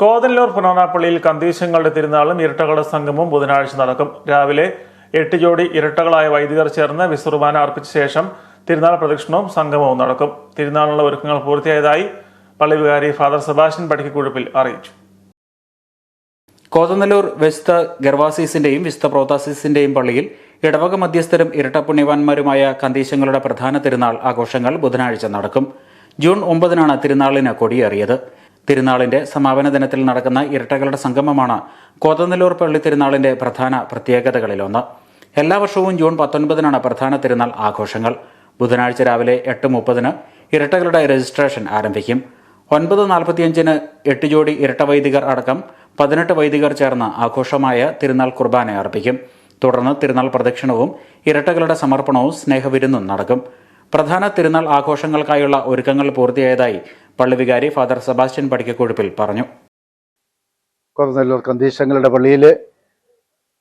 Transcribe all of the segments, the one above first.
കോതല്ലൂർ പുനോനാപ്പള്ളിയിൽ കന്തീശങ്ങളുടെ തിരുനാളും ഇരട്ടകളുടെ സംഗമവും ബുധനാഴ്ച നടക്കും. രാവിലെ എട്ട് ജോഡി ഇരട്ടകളായ വൈദികർ ചേർന്ന് വിസുർബാന അർപ്പിച്ച ശേഷം തിരുനാൾ പ്രദക്ഷിണവും സംഗമവും നടക്കും. തിരുനാളിനുള്ള ഒരുക്കങ്ങൾ പൂർത്തിയായതായി പള്ളിവികാരി ഫാദർ സെബാസ്റ്റ്യൻ പടിക്കുകുഴുപ്പിൽ അറിയിച്ചു. കോതനല്ലൂർ വിശുദ്ധ ഗർവാസീസിന്റെയും വിശുദ്ധ പ്രോതാസീസിന്റെയും പള്ളിയിൽ ഇടവക മധ്യസ്ഥരും ഇരട്ട പുണ്യവാന്മാരുമായ കന്തീശങ്ങളുടെ പ്രധാന തിരുനാൾ ആഘോഷങ്ങൾ ബുധനാഴ്ച നടക്കും. ജൂൺ ഒമ്പതിനാണ് തിരുനാളിന് കൊടിയേറിയത്. തിരുനാളിന്റെ സമാപന ദിനത്തിൽ നടക്കുന്ന ഇരട്ടകളുടെ സംഗമമാണ് കോതനല്ലൂർ പള്ളി തിരുനാളിന്റെ പ്രധാന പ്രത്യേകതകളിലൊന്ന്. എല്ലാ വർഷവും ജൂൺ പത്തൊൻപതിനാണ് പ്രധാന തിരുനാൾ ആഘോഷങ്ങൾ. ബുധനാഴ്ച രാവിലെ എട്ട് മുപ്പതിന് ഇരട്ടകളുടെ രജിസ്ട്രേഷൻ ആരംഭിക്കും. ഒൻപത് നാൽപ്പത്തിയഞ്ചിന് എട്ട് ജോഡി ഇരട്ട വൈദികർ അടക്കം പതിനെട്ട് വൈദികർ ചേർന്ന് ആഘോഷമായ തിരുനാൾ കുർബാന അർപ്പിക്കും. തുടർന്ന് തിരുനാൾ പ്രദക്ഷിണവും ഇരട്ടകളുടെ സമർപ്പണവും സ്നേഹവിരുന്നും നടക്കും. പ്രധാന തിരുനാൾ ആഘോഷങ്ങൾക്കായുള്ള ഒരുക്കങ്ങൾ പൂർത്തിയായതായി പള്ളി വികാരി ഫാദർ സെബാസ്റ്റ്യൻ പടിക്കക്കൊഴുപ്പിൽ പറഞ്ഞു. കുറനെല്ലൂർ കന്തീശങ്ങളുടെ പള്ളിയിലെ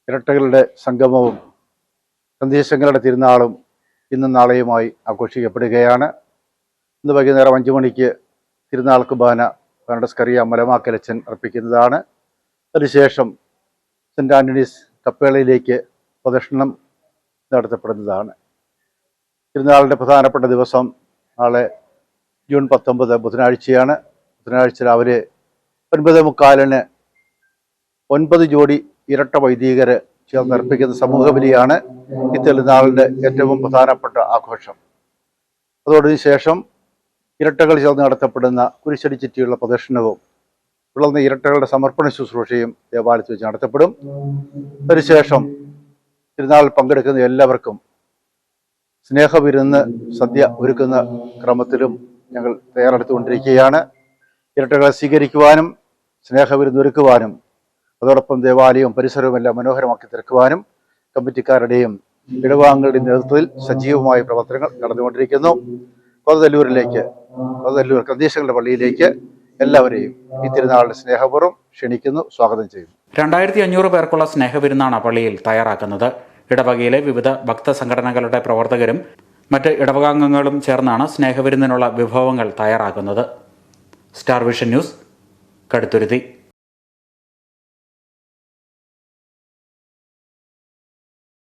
ഇരട്ടകളുടെ സംഗമവും കന്തീശങ്ങളുടെ തിരുനാളും ഇന്നും നാളെയുമായി ആഘോഷിക്കപ്പെടുകയാണ്. ഇന്ന് വൈകുന്നേരം അഞ്ചു മണിക്ക് തിരുനാൾ ബാന ഫെർണഡസ്കറിയ മലമാക്കലച്ചൻ അർപ്പിക്കുന്നതാണ്. അതിനുശേഷം സെന്റ് ആന്റണീസ് കപ്പേളയിലേക്ക് പ്രദക്ഷിണം നടത്തപ്പെടുന്നതാണ്. തിരുനാളിന്റെ പ്രധാനപ്പെട്ട ദിവസം നാളെ ജൂൺ പത്തൊമ്പത് ബുധനാഴ്ചയാണ്. ബുധനാഴ്ച രാവിലെ ഒൻപത് മുക്കാലിന് ഒൻപത് ജോഡി ഇരട്ട വൈദികര് ചേർന്നർപ്പിക്കുന്ന സമൂഹ ബലിയാണ് ഈ തെളിനാളിന്റെ ഏറ്റവും പ്രധാനപ്പെട്ട ആഘോഷം. അതോടൊപ്പം ശേഷം ഇരട്ടകൾ ചേർന്ന് നടത്തപ്പെടുന്ന കുരിശടി ചുറ്റിയുള്ള പ്രദർശനവും തുടർന്ന് ഇരട്ടകളുടെ സമർപ്പണ ശുശ്രൂഷയും ദേവാലയത്തിൽ വെച്ച് നടത്തപ്പെടും. അതിനുശേഷം തിരുനാളിൽ പങ്കെടുക്കുന്ന എല്ലാവർക്കും സ്നേഹവിരുന്ന് സദ്യ ഒരുക്കുന്ന ക്രമത്തിലും ഞങ്ങൾ തയ്യാറെടുത്തുകൊണ്ടിരിക്കുകയാണ്. ഇരട്ടകളെ സ്വീകരിക്കുവാനും സ്നേഹവിരുന്ന് ഒരുക്കുവാനും അതോടൊപ്പം ദേവാലയവും പരിസരവും എല്ലാം മനോഹരമാക്കി തീർക്കുവാനും കമ്മിറ്റിക്കാരുടെയും ഇടവാങ്ങളുടെയും നേതൃത്വത്തിൽ സജീവമായ പ്രവർത്തനങ്ങൾ നടന്നുകൊണ്ടിരിക്കുന്നു. കൊതല്ലൂരിലേക്ക് കൊതല്ലൂർ കന്തീശങ്ങളുടെ പള്ളിയിലേക്ക് എല്ലാവരെയും ഈ തിരുനാളിന്റെ സ്നേഹപൂർവം ക്ഷണിക്കുന്നു സ്വാഗതം ചെയ്യുന്നു. രണ്ടായിരത്തി അഞ്ഞൂറ് പേർക്കുള്ള സ്നേഹവിരുന്നാണ് പള്ളിയിൽ തയ്യാറാക്കുന്നത്. ഇടവകയിലെ വിവിധ ഭക്ത സംഘടനകളുടെ പ്രവർത്തകരും മറ്റ് ഇടവകാംഗങ്ങളും ചേർന്നാണ് സ്നേഹവിരുന്നിനുള്ള വിഭവങ്ങൾ തയ്യാറാക്കുന്നത്. Star vision news Kaduthuruthy.